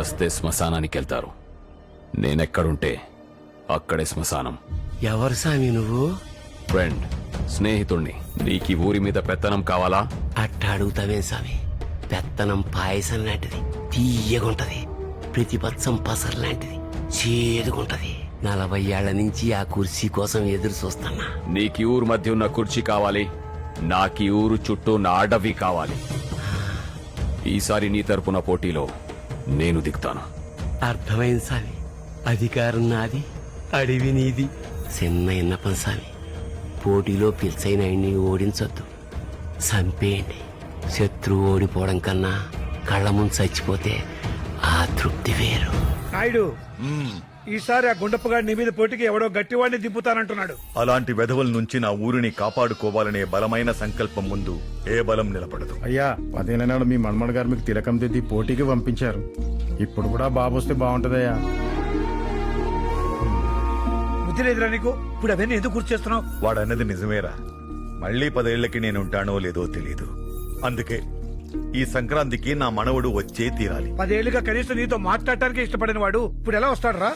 చస్తే శ్మశానానికి వెళ్తారు. నేనెక్కడుంటే అక్కడే శ్మశానం. ఎవరు సామి నువ్వు? ఫ్రెండ్ స్నేహితుణ్ణి. నీకీ ఊరి మీద పెత్తనం కావాలా? అట్ట అడుగుతావే సామి. పెత్తనం పాయసం లాంటిది తీయగుంటది. ప్రతిపక్షం పసరు లాంటిది చేదుగుంటది. నలభై ఏళ్ళ నుంచి ఆ కుర్చీ కోసం ఎదురు చూస్తున్నా. నీకీ ఊరు మధ్య ఉన్న కుర్చీ కావాలి. నాకీ ఊరు చుట్టూ నా అడవి కావాలి. ఈసారి నీ తరపున పోటీలో నేను దిగుతాను. అర్థమైంది సామి అధికారం నాది అడవి నీది చిన్న ఇన్నపం సామి పోటీలో పిలిచైన ఆయన్ని ఓడించొద్దు. చంపేయండి. శత్రువు ఓడిపోవడం కన్నా కళ్ళ ముందు చచ్చిపోతే ఆ తృప్తి వేరు. నాయుడు. ఈసారి ఆ గుండప్పగాడి నీ మీద పోటీకి ఎవడో గట్టివాడిని దింపుతానంటున్నాడు. అలాంటి వెధవల నుంచి నా ఊరిని కాపాడుకోవాలనే బలమైన సంకల్పం ముందు ఏ బలం నిలబడదు. అయ్యా పదేళ్ళ నాడు మీ మన్మడ్ గారు మీకు తిలకం దిద్ది పోటీకి పంపించారు. ఇప్పుడు కూడా బాబు వస్తే బాగుంటదయ్యా. బుద్ధి లేదురా నీకు? ఇప్పుడు అవన్నీ ఎందుకు గుర్తు చేస్తున్నావు? వాడన్నది నిజమేరా. మళ్ళీ పదేళ్ళకి నేను ఉంటానో లేదో తెలీదు. అందుకే ఈ సంక్రాంతికి నా మనవడు వచ్చే తీరాలి. పదేళ్ళుగా కనీసం నీతో మాట్లాడటానికి ఇష్టపడిన వాడు ఇప్పుడు ఎలా వస్తాడురా?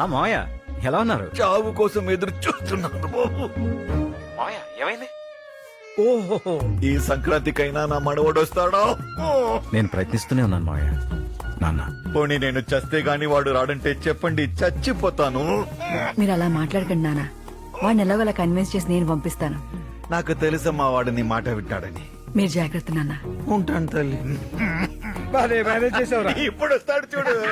ఆ మావయ్య ఎలా ఉన్నారు? చావు కోసం ఎదురు చూస్తున్నాను బాబు. మావయ్య ఏమైంది? ఓహో ఈ సంక్రాంతికైనా నా మనవడు వస్తాడో నేను ప్రయత్నిస్తూనే ఉన్నాను మావయ్య. నాన్న. పోనీ నేను చస్తే గాని వాడు రాడంటే చెప్పండి చచ్చిపోతాను. మీరు అలా మాట్లాడకండి నాన్న. వాడిని ఎలాగోలా కన్విన్స్ చేసి నేను పంపిస్తాను. నాకు తెలుసమ్మా వాడు నీ మాట వింటాడని. మీరు జాగ్రత్త నాన్న. ఉంటాను తల్లి. ఇప్పుడు వస్తాడు చూడు.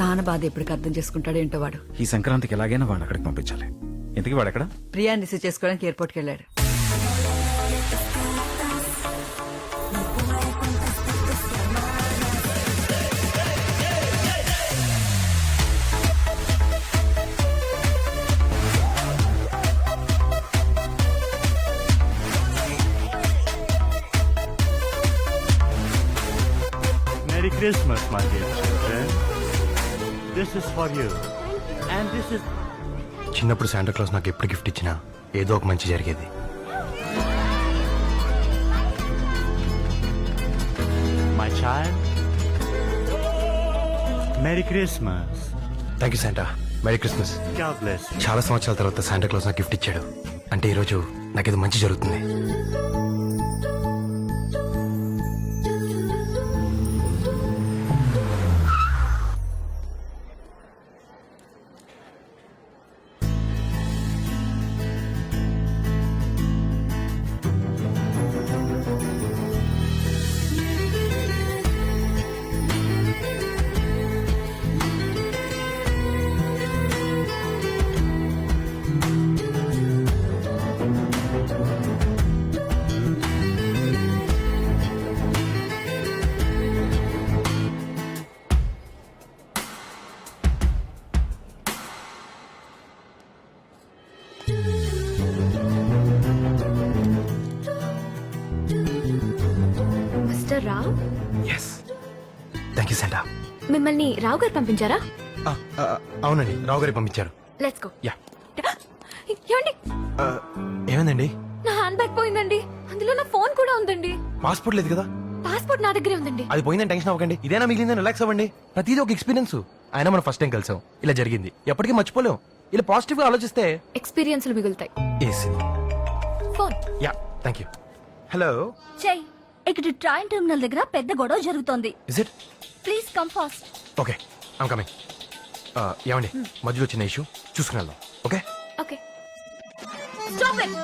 నాన్న బాధ ఎప్పటికి అర్థం చేసుకుంటాడో ఏంటో వాడు. ఈ సంక్రాంతికి ఎలాగైనా వాడు అక్కడికి పంపించాలి. ఇంతకీ వాడు ఎక్కడ? ప్రియాని రిసీవ్ చేసుకోవడానికి ఎయిర్పోర్ట్కి వెళ్ళాడు. Merry Christmas, my dear children. This is for you. And this is చిన్నప్పుడు శాంటా క్లాస్ నాకు ఎప్పుడు గిఫ్ట్ ఇచ్చినా ఏదో ఒక మంచి జరిగేది my child. Merry Christmas. Thank you Santa merry Christmas God bless you. చాలా సంవత్సరాల తర్వాత శాంటా క్లాస్ నాకు గిఫ్ట్ ఇచ్చాడు అంటే ఈరోజు నాకు ఏదో మంచి జరుగుతుంది mister Rao yes thank you Santa మిమ్మల్ని రావు గారు పంపించారా? అవునండి రావు గారి పంపించారు. లెట్స్ గో యా ఏమండి? ఏమైందండి? నా హ్యాండ్ బ్యాగ్ పోయిందండి. అందులో నా ఫోన్ కూడా ఉందండి. పాస్పోర్ట్ లేదు కదా? పాస్పోర్ట్ నా దగ్గరే ఉందండి. అది పోయిందని టెన్షన్ అవ్వకండి. ఇదేనా మిగిలిందని రిలాక్స్ అవ్వండి. ప్రతిదీ ఒక ఎక్స్పీరియన్స్ ఆయన మనం ఫస్ట్ టైం కలిసాం. ఇలా జరిగింది. ఎప్పటికీ మర్చిపోలేం. ఇలా పాజిటివ్గా ఆలోచిస్తే ఎక్స్పీరియన్స్లు మిగులుతాయి. AC phone yeah thank you hello చెయ్. ఇక్కడ ట్రైన్ టెర్మినల్ దగ్గర పెద్ద గొడవ జరుగుతోంది. Is it please come fast okay I'm coming ఏమండి? మధ్యలో చిన్న ఇష్యూ చూసుకుని వెళ్దాం. ఓకే ఓకే స్టాప్ ఇట్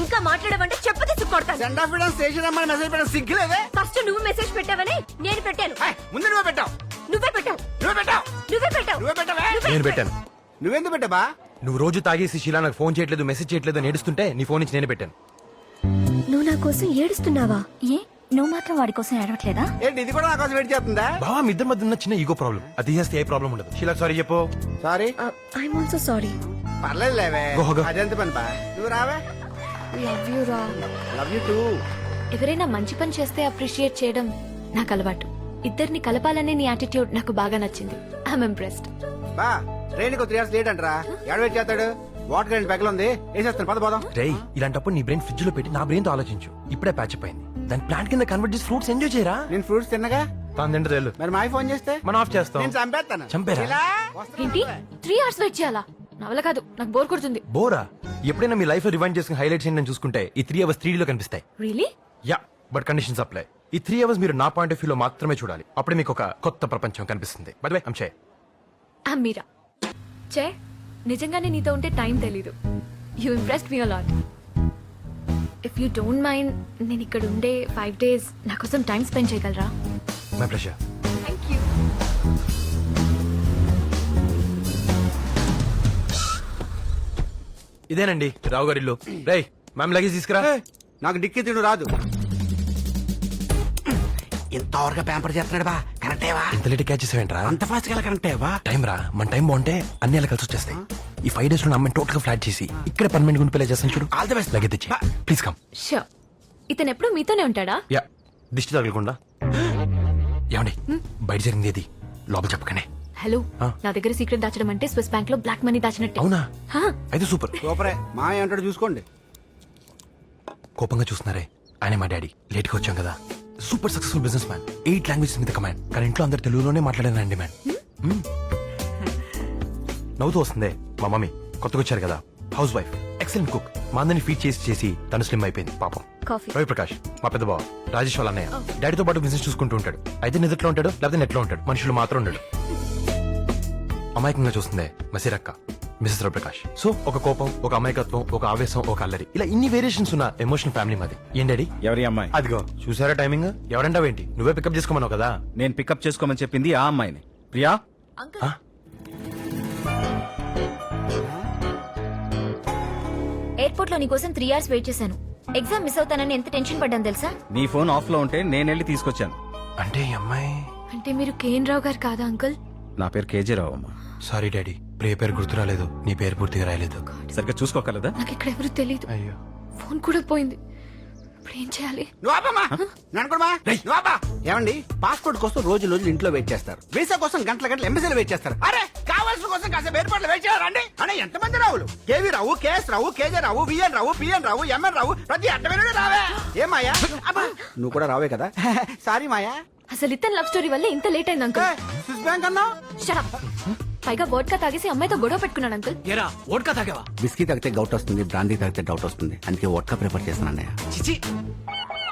ఇంకా మాట్లాడమంటే చెప్పు తీసుకు కొడతాను. సెండ్ ఆఫ్ స్టేషన్ అమ్మని మెసేజ్ పెట్టడం సిగ్గులేదే? ఫస్ట్ నువ్వు మెసేజ్ పెట్టావని నేను పెట్టాను. ముందు నువ్వే పెట్టావు. నువ్వే పెట్టావు. నువ్వే పెట్టావు. నువ్వే పెట్టావు. నువ్వే పెట్టావే? నేను పెట్టాను. నువ్వెందుకు పెట్టావా? నువ్వు రోజు తాగేసి శీలా నాకు ఫోన్ చేయట్లేదు మెసేజ్ చేయట్లేదు అని ఏడుస్తుంటే నీ ఫోన్ నుంచి నేను పెట్టాను. నువ్వు నా కోసం ఏడుస్తున్నావా? ఏ? నువ్వు మాత్రం వాడి కోసం ఏడవట్లేదా? ఏంటి ఇది కూడా నా కోసం వెయిట్ చేస్తుందా? బావా మీ ఇద్దరి మధ్య ఉన్న చిన్న ఈగో ప్రాబ్లం అది తీసేస్తే ఏ ప్రాబ్లం ఉండదు. శీలా సారీ చెప్పు. సారీ ఐఎమ్ ఆల్సో సారీ పర్లేదు లేవే. అదెంత పని బా? నువ్వు రావే. లవ్ యూ రా లవ్ యూ టూ ఎవరైనా మంచి పని చేస్తే అప్రిషియేట్ చేయడం నాకు అలవాటు. ఇద్దరిని కలపాలనే నీ యాటిట్యూడ్ నాకు బాగా నచ్చింది. ఐఎమ్ ఇంప్రెస్డ్ బా ట్రైన్ త్రీ అవర్స్ లేట్ అంటరా. ఎడ వెయిట్ చేస్తాడు? వాటర్ గంట పెక్కలు ఉంది. వేసేస్తాను. పద పోదాం. రేయ్ ఇలాంటప్పుడు నీ బ్రెయిన్ ఫ్రిడ్జ్లో పెట్టి నా బ్రెయిన్తో ఆలోచించు. ఇప్పుడే ప్యాచ్ అయింది దాని ప్లాంట్ కింద కన్వర్ట్ చేసి ఫ్రూట్స్ ఎంజాయ్ చేయరా? నేను ఫ్రూట్స్ తిన్నగా? తాను తింటే తెలు మరి మా ఫోన్ చేస్తే? మనం ఆఫ్ చేస్తాం. నేను చంపేస్తాను. చంపేరా? ఇలా? ఏంటి? త్రీ అవర్స్ వెయిట్ చేయాలా? నా వల్ల కాదు నాకు బోర్ కొడుతుంది. బోరా? ఎప్పుడైనా మీ లైఫ్లో రివైండ్ చేసుకుని హైలైట్స్ ఏంటని చూసుకుంటే ఈ త్రీ అవర్స్ త్రీ లో కనిపిస్తాయి. Really yeah but conditions apply ఈ త్రీ అవర్స్ మీరు నా పాయింట్ ఆఫ్ వ్యూ లో మాత్రమే చూడాలి. అప్పుడే మీకు ఒక కొత్త ప్రపంచం కనిపిస్తుంది. బట్ వై అంశే ఐమ్ మీరా? చే నిజంగానే నీతో ఉంటే టైం తెలీదు. You impressed me a lot if you don't mind నేను ఇక్కడ ఉండే ఫైవ్ డేస్ నా కోసం టైం స్పెండ్ చేయగలరా? మై ప్రెషర్ థ్యాంక్ యూ ఇదేనండి రావు గారి ఇల్లు రేయ్ మ్యామ్ లగేజ్ తీసుకురా. నాకు డిక్కి తిను రాదు. ఇంతవరకు పేపర్ చేస్తున్నాడు బా. కరెక్టేవా ఇంత లేట్ క్యాచ్ చేసావేంట్రా? అంత ఫాస్ట్గా కరెక్టేవా టైం రా. మన టైం బాగుంటే అన్ని అలా కలిసి వచ్చేస్తాయి. ఈ ఫైవ్ డేస్లో నా అమ్మాయిని టోటల్గా ఫ్లాట్ చేసి ఇక్కడ పర్మనెంట్ గుండి పెళ్ళి చేస్తాను చూడు. All the best. లగేజ్ తెచ్చి. ప్లీజ్ కమ్ షూర్ ఇతను ఎప్పుడు మీతోనే ఉంటాడా? యా దిష్టి తగలకుండా. ఏమండి? బయట జరిగింది ఏది? లోపల చెప్పకనే హలో. నా దగ్గర సీక్రెట్ దాచడం అంటే స్విస్ బ్యాంక్లో బ్లాక్ మనీ దాచినట్టే. అవునా? హా, అయితే సూపర్ సూపరే మా ఏమంటాడు చూసుకోండి. కోపంగా చూస్తున్నారే. ఆయనే మా డాడీ. లేట్గా వచ్చాం కదా. Super successful business man eight languages మీద కమాండ్. కానీ ఇంట్లో అందరు తెలుగులోనే మాట్లాడానండి మ్యాన్ మ్మ్. నవ్వుతూ వస్తుందే మా మమ్మీ. కొత్తగా వచ్చారు కదా. House wife. Excellent cook. మా అందరిని ఫీడ్ చేసి చేసి తను స్లిమ్ అయిపోయింది. పాపం. కాఫీ. రవి ప్రకాష్ మా పెద్ద బావ. రాజేష్ వాళ్ళ అన్నయ్య. డాడీతో పాటు బిజినెస్ చూసుకుంటూ ఉంటాడు. అయితే నిద్రలో ఉంటాడు లేకపోతే నెట్లో ఉంటాడు. మనుషులు మాత్రం ఉండడు అమాయకంగా చూస్తుందే మసిరక్క మిసెస్ రవిప్రకాష్. సో ఒక కోపం ఒక అమాయకత్వం ఒక ఆవేశం ఒక అల్లరి. ఇలా ఇన్ని వేరియేషన్స్ ఉన్న ఎమోషనల్ ఫ్యామిలీ మాది. ఏం డాడీ ఎవరి అమ్మాయి? అదిగో చూసారా టైమింగ్ ఎవరంటావేంటి? నువ్వే పికప్ చేసుకోమన్నావు కదా. నేను పికప్ చేసుకోమని చెప్పింది ఆ అమ్మాయిని. ప్రియా? ఎయిర్పోర్ట్లో నీకోసం త్రీ అవర్స్ వెయిట్ చేశాను. ఎగ్జామ్ మిస్ అవుతానని ఎంత టెన్షన్ పడ్డాను తెలుసా? నీ ఫోన్ ఆఫ్లో ఉంటే నేను వెళ్ళి తీసుకొచ్చాను. అంటే ఈ అమ్మాయి? అంటే మీరు కేఎన్ రావు గారు కాదా అంకుల్? నా పేరు కేజీ రావు అమ్మా. Sorry daddy. ప్రే పేరు గుర్తు రాలేదు. నీ పేరు పూర్తిగా రాయలేదు. సరిగ్గా చూసుకోగలదా నాకు ఇక్కడ ఎవరు తెలియదు అయ్యో. ఫోన్ కూడా పోయింది. ఇప్పుడు ఏం చేయాలి. ఏమండి? పాస్పోర్ట్ కోసం రోజు రోజులు ఇంట్లో వెయిట్ చేస్తారు. వీసా కోసం గంటల గంటల ఎంబసీలో వెయిట్ చేస్తారు. అరే! కావాల్సిన కోసం కాసేపు ఏర్పాట్లు వెయిట్ చేయాలండి అనే ఎంతమంది రావులు? KV Rao KS Rao KJ Rao VN Rao PN Rao MN Rao ప్రతి అడ్డమైన రావే. ఏం మాయా. నువ్వు కూడా రావే కదా? సారీ మాయా. అసలు ఇతను లవ్ స్టోరీ వల్ల ఇంత లేట్ అయింది అంకుల్. స్విస్ బ్యాంక్ అన్నా. పైగా వోడ్కా తాగేసి అమ్మాయితో గొడవ పెట్టుకున్నాడు అంకుల్. బిస్కీ తాగితే గౌట్ వస్తుంది బ్రాందీ తాగితే డౌట్ వస్తుంది. అందుకే వడ్కా ప్రిఫర్ చేస్తాను అన్నయ్య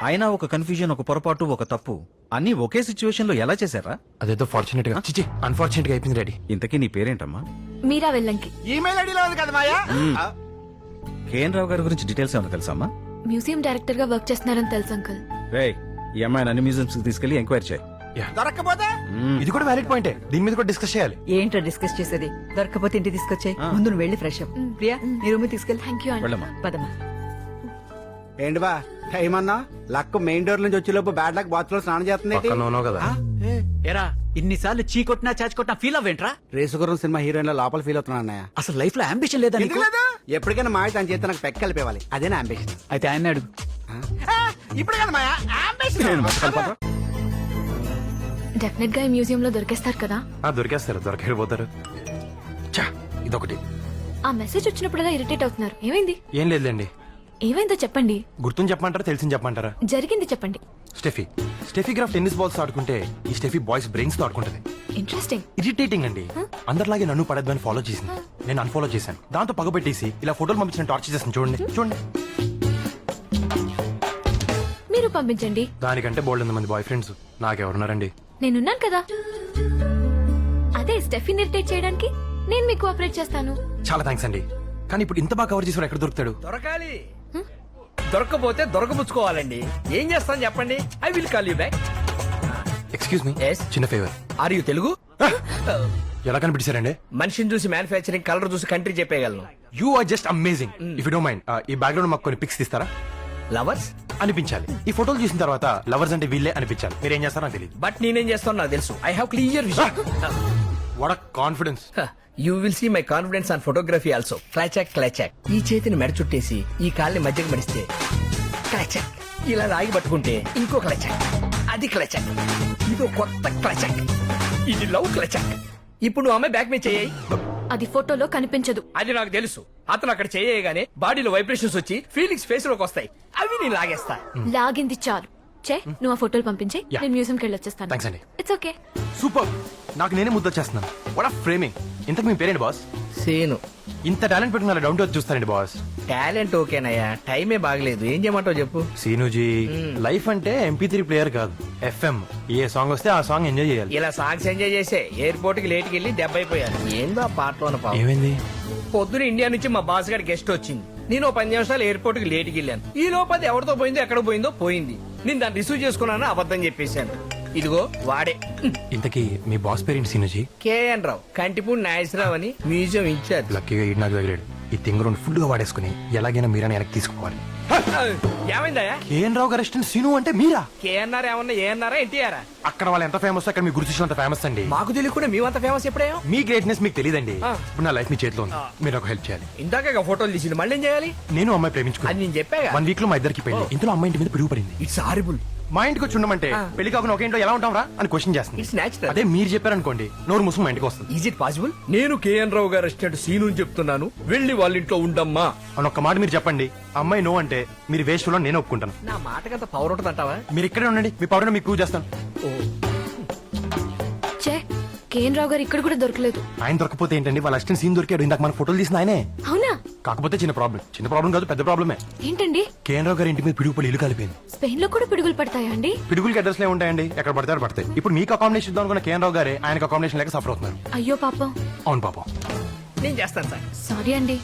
అయినా ఒక కన్ఫ్యూజన్ ఒక పొరపాటు ఒక తప్పు. అన్ని ఒకే సిచ్యువేషన్లో ఎలా చేశారా? అదేదో ఫార్చునేట్గా. చిచి అన్ఫార్చునేట్గా అయిపోయింది డాడీ. ఇంతకీ నీ పేరేంటమ్మా? మీరా వెళ్ళంకి. ఈమెయిల్ ఐడిలో ఉంది కదా మాయా? ఆ, కేఎన్ రావు గారి గురించి డీటెయిల్స్ ఏమైనా తెలుసమ్మా మ్యూజియం డైరెక్టర్గా వర్క్ చేస్తున్నారని తెలుసు అంకుల్ రే ఈ అమ్మాయిని అన్ని మ్యూజియంస్ తీసుకెళ్ళి ఎంక్వైరీ చేయి. దొరక్కపోతే? ఇది కూడా వ్యాలిడ్ పాయింటే దీని మీద కూడా డిస్కస్ చేయాలి. ఏంటో డిస్కస్ చేసేది? దొరకపోతే ఇంటికి తీసుకొచ్చాయి. ముందు నువ్వు వెళ్ళి ఫ్రెష్ అప్ ప్రియా నీ రూమ్ తీసుకెళ్ళి. థ్యాంక్ యూ అండి పదమ్మా. ఏంటి బా? టైం అన్నా లక్ మెయిన్ డోర్ నుంచి వచ్చే లోపు బ్యాడ్ లక్ బాత్లో స్నానం చేస్తుంది ఉన్నావు కదా. ఎరా ఇన్నిసార్లు చీ కొట్టినా చాచి కొట్టినా ఫీల్ అవ్వేంట్రా? రేసుగుర్రం సినిమా హీరోయిన్లో లోపల ఫీల్ అవుతున్నా అన్నయ్య. అసలు లైఫ్లో అంబిషన్ లేదా నీకు? ఎప్పటికైనా మాయ తన చేత నాకు పెక్క కలిపేవాలి. అదే నా అంబిషన్ అయితే ఆయన అడుగు. ఇప్పుడు కదా మాయా? అంబిషన్ డెఫినెట్గా ఈ మ్యూజియం లో దొరికేస్తారు కదా? ఆ, దొరికేస్తారు దొరకపోతారు చా ఇదొకటి. ఆ మెసేజ్ వచ్చినప్పుడుగా ఇరిటేట్ అవుతున్నారు. ఏమైంది? ఏం లేదులేండి. ఏమైందో చెప్పండి. గుర్తుని చెప్పమంటారా తెలిసింది చెప్పమంటారా? జరిగింది చెప్పండి. Steffi Steffi Graf tennis balls ఆడుకుంటే ఈ స్టెఫీ బాయ్స్ బ్రెయిన్స్తో ఆడుకుంటది. ఇంట్రెస్టింగ్ ఇరిటేటింగ్ అండి. అందరిలాగే నన్ను పడద్దు అని ఫాలో చేసింది నేను అన్ఫాలో చేశాను. దాంతో పగబెట్టేసి ఇలా ఫోటోలు పంపించిన టార్చర్ చేస్తాను చూడండి చూడండి. మీరు పంపించండి. దానికంటే బోల్డ్ మంది బాయ్ ఫ్రెండ్స్ నాకెవరున్నారండి? నేనున్నాను కదా. అదే స్టెఫిన్ ఇరిటేట్ చేయడానికి నేను మీకు కోఆపరేట్ చేస్తాను. చాలా థ్యాంక్స్ అండి. కానీ ఇప్పుడు ఇంత బాగా కవర్ చేసి ఎక్కడ దొరుకుతాడు? దొరకాలి. దొరకపోతే దొరకబుచ్చుకోవాలండి. ఏం చేస్తాను చెప్పండి? I will call you back excuse me Yes? చిన్న ఫేవర్ ఆర్ యూ తెలుగు ఎలా కనిపించారండి? మనిషిని చూసి మ్యానుఫ్యాక్చరింగ్ కలర్ చూసి country చెప్పేయగలను. You are just amazing if you do mind ఈ బ్యాక్గ్రౌండ్ మాకు కొన్ని పిక్స్ తీస్తారా? లవర్స్ అనిపించాలి. ఈ ఫోటోలు చూసిన తర్వాత లవర్స్ అంటే వీళ్ళే అనిపించాలి. మీరు ఏం చేస్తారో నాకు తెలియదు బట్ నేనేం చేస్తాను నాకు తెలుసు. I have clear vision what confidence you will see my confidence on photography also క్లాచాక్ క్లాచాక్ ఈ చేతిని మెడ చుట్టేసి ఈ కాల్ని మధ్యకి మడిస్తే క్లాచాక్ ఇలా రాగి పట్టుకుంటే ఇంకో క్లాచాక్ అది క్లాచాక్ ఇది కొత్త క్లచక్ ఇది లవ్ క్లచక్ ఇప్పుడు నువ్వు అమ్మాయి బ్యాక్ మీద చేయి. అది ఫోటోలో కనిపించదు. అది నాకు తెలుసు. అతను అక్కడ చేయగానే బాడీలో వైబ్రేషన్స్ వచ్చి ఫీలింగ్స్ ఫేస్లోకి వస్తాయి. అవి నేను లాగేస్తా. లాగింది చాలు. చే నువ్వు ఆ ఫోటోలు పంపించే. నేను మ్యూజియంకి వెళ్ళి వచ్చేస్తాను. అండి. ఇట్స్ ఓకే సూపర్ నాకు నేనే ముద్దొచ్చేస్తున్నాను వాట్ ఆఫ్ ఫ్రేమింగ్ ఇంతకు మీ పేరేంటి బాస్ సేను. ఇంత టాలెంట్ పెట్టుకున్న డౌన్ టు చూస్తానండి బాస్ టాలెంట్ ఓకేనయ్యా. టైమే బాగలేదు. ఏం చేయమంటావు చెప్పు. సీనుజీ లైఫ్ అంటే ఎంపీ త్రీ ప్లేయర్ కాదు. ఎఫ్ఎం ఏ సాంగ్ వస్తే ఆ సాంగ్ ఎంజాయ్ చేయాలి. ఇలా సాంగ్స్ ఎంజాయ్ చేసే ఎయిర్పోర్ట్కి లేట్కి వెళ్ళి దెబ్బ అయిపోయారు ఏందో ఆ పాటలో పాపం? ఏమైంది? పొద్దున ఇండియా నుంచి మా బాస్ గారి గెస్ట్ వచ్చింది. నేను ఓ పది నిమిషాలు ఎయిర్పోర్ట్కి లేట్కి వెళ్ళాను. ఈ లోపది ఎవరితో పోయిందో ఎక్కడ పోయిందో పోయింది. నేను దాన్ని రిసీవ్ చేసుకున్నాను అబద్ధం చెప్పేశాను. ఇదిగో వాడే. ఇంతకీ మీ బాస్ పేరేంటి సీనుజీ? కేఎన్ రావు కంటిపూడి నాగేశ్వరరావు అని మ్యూజియం ఇన్ఛార్జ్ లక్కీగా ఈడు నాకు తగిలాడు. ఈ తింగ రెండు ఫుల్గా వాడేసుకుని ఎలాగైనా మీరని వెనక్కి తీసుకోవాలి ఏమైందయ్యా? కేఎన్ రావు గారు సీను అంటే మీరా? కేఎన్ఆర్ ఏమన్నా ఏఎన్ఆర్ ఎన్టీఆర్? అక్కడ వాళ్ళు ఎంత ఫేమస్ అక్కడ మీ గుర్తు అంత ఫేమస్ అండి. మాకు తెలియకుండా మేమంత ఫేమస్ ఎప్పుడేమో మీ గ్రేట్నెస్ మీకు తెలియదండి. ఇప్పుడు నా లైఫ్ మీ చేతిలో ఉంది. మీరు ఒక హెల్ప్ చేయాలి. ఇందాక ఫోటోలు తీసిండు. మళ్ళీ ఏం చేయాలి? నేను అమ్మాయి ప్రేమించుకున్నాను. నేను చెప్పాగా. వన్ వీక్లో మా ఇద్దరికి పెళ్ళి ఇందులో అమ్మాయి ఇంటి మీద పిడుగు పడింది. ఇట్స్ హారిబుల్ మా ఇంటికి వచ్చి ఉండమంటే పెళ్ళి కాకుండా ఒక ఇంట్లో ఎలా ఉంటాం రా అని క్వశ్చన్ చేస్తుంది. అదే మీరు చెప్పారనుకోండి నోరు ముసుగు మా ఇంటికి వస్తుంది. ఈజ్ ఇట్ పాసిబుల్ నేను KN Rao garu restaurant scene అని చెప్తున్నాను. వెళ్ళి వాళ్ళ ఇంట్లో ఉండమ్మా. అని ఒక్క మాట మీరు చెప్పండి. అమ్మాయి నో అంటే మీరు వేస్ట్లో నేను ఒప్పుకుంటాను. నా మాటకంత పవర్ ఉంటుందంటావా? మీరు ఇక్కడే ఉండండి మీ పవర్ మీకు ప్రూవ్ చేస్తాను. కేఎన్ రావు గారు ఇక్కడ కూడా దొరకలేదు. ఆయన దొరకపోతే ఏంటండి? వాళ్ళ అసిస్టెంట్ సీన్ దొరికాడు. ఇందాక మన ఫోటోలు తీసిన ఆయనే. అవునా? కాకపోతే చిన్న ప్రాబ్లం చిన్న ప్రాబ్లం కాదు పెద్ద ప్రాబ్లమే ఏంటండి? కేంద్ర గారి ఇంటి మీద పిడుగు పడి ఇల్లు కలిపింది స్పెయిన్లో కూడా పిడుగులు పడతాయా అండి? పిడుగులకి అడ్రస్ లే ఉంటాయండి. ఎక్కడ పడితే అక్కడ పడతాయి. ఇప్పుడు మీకు అకామిడేషన్ ఇద్దాం అనుకున్న కేంద్ర గారే ఆయనకు అకామిడేషన్ లేక సఫర్ అవుతున్నారు. అయ్యో పాపం. అవును పాపం. నేను చేస్తాను సార్. సారీ అండి.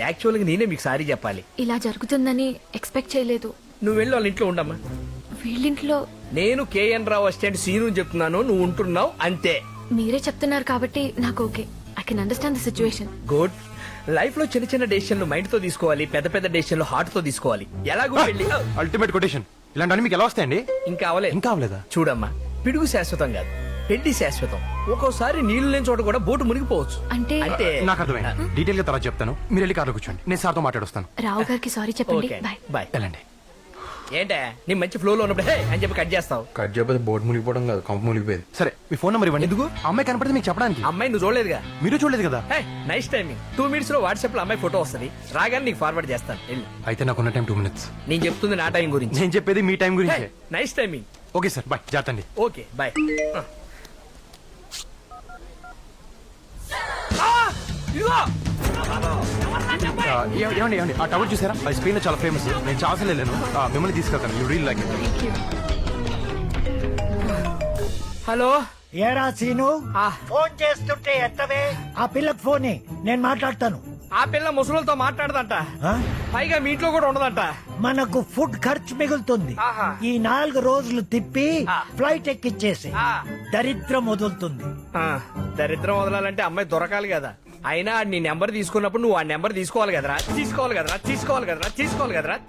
యాక్చువల్గా నేనే మీకు సారీ చెప్పాలి. ఇలా జరుగుతుందని ఎక్స్పెక్ట్ చేయలేదు. నువ్వు వెళ్ళి వాళ్ళ ఇంట్లో ఉండమ్మా. వీళ్ళింట్లో నేను కేఎన్ రావు అసిస్టెంట్ సీను అని చెప్తున్నాను. నువ్వు ఉంటున్నావు అంతే. మీరే చెప్తున్నారు కాబట్టి నాకు okay. I can understand the situation good లైఫ్లో చిన్న చిన్న డెసిషన్లు మైండ్తో తీసుకోవాలి పెద్ద పెద్ద డెసిషన్లు హార్ట్తో తీసుకోవాలి. ఎలాగో వెళ్ళి అల్టిమేట్ కొటేషన్ ఇలాంటి మీకు ఎలా వస్తాయండి? ఇంకా అవలేదు ఇంకా అవలేదా? చూడమ్మా పిడుగు శాశ్వతం కాదు పెళ్ళి శాశ్వతం. ఒక్కోసారి నీళ్ళు లేని చోట కూడా బోటు మునిగిపోవచ్చు. అంటే? అంటే నాకు అర్థమైంది. డీటెయిల్గా తర్వాత చెప్తాను. మీరు వెళ్ళి కార్లో కూర్చోండి. నేను సార్తో మాట్లాడొస్తాను. రావు గారికి సారీ చెప్పండి. ఓకే. బాయ్ బాయ్ వెళ్ళండి. ఏంటే? నీ మంచి ఫ్లో లో ఉన్నప్పుడు హే అని చెప్పి కట్ చేస్తావు. కట్ చేయకపోతే బోర్డు మునిగిపోవడం కాదు కంప మునిగిపోయేది. సరే మీ ఫోన్ నెంబర్ ఇవ్వండి. ఎందుకు? అమ్మాయి కనపడితే మీకు చెప్పడానికి. అమ్మాయి నువ్వు చూడలేదుగా? మీరు చూడలేదు కదా? హే నైస్ టైమింగ్ టూ మినిట్స్లో వాట్సాప్లో అమ్మాయి ఫోటో వస్తుంది. రాగానే నీకు ఫార్వర్డ్ చేస్తాను. వెళ్ళు. అయితే నాకున్న టైం టూ మినిట్స్ నేను చెప్తుంది నా టైం గురించి. నేను చెప్పేది మీ టైం గురించి. Nice timing okay sir bye అండి. ఓకే బాయ్ ఏ- ఏమండి ఏమండి? ఆ టవర్ చూసారా? అది స్పెయిన్లో చాలా ఫేమస్ నేను చాలా వెళ్ళాను ఆ, మిమ్మల్ని తీసుకెళ్తాను. You real like hello? ఏరా సీను? ఆ. ఫోన్ చేస్తుంటే ఎత్తవే? ఆ పిల్లకి ఫోనే. నేను మాట్లాడతాను. ఆ పిల్ల ముసలులతో మాట్లాడదంట. ఆ? పైగా మీ ఇంట్లో కూడా ఉండదంట. మనకు ఫుడ్ ఖర్చు మిగులుతుంది. ఈ నాలుగు రోజులు తిప్పి ఆ. ఫ్లైట్ ఎక్కిచ్చేసి. ఆ. దరిద్రం వదులుతుంది. ఆ, దరిద్రం వదలాలంటే అమ్మాయి దొరకాలి కదా. అయినా నీ నెంబర్ తీసుకున్నప్పుడు నువ్వు ఆ నెంబర్ తీసుకోవాలి కదరా? తీసుకోవాలి కదరా? తీసుకోవాలి కదరా? తీసుకోవాలి కదరా?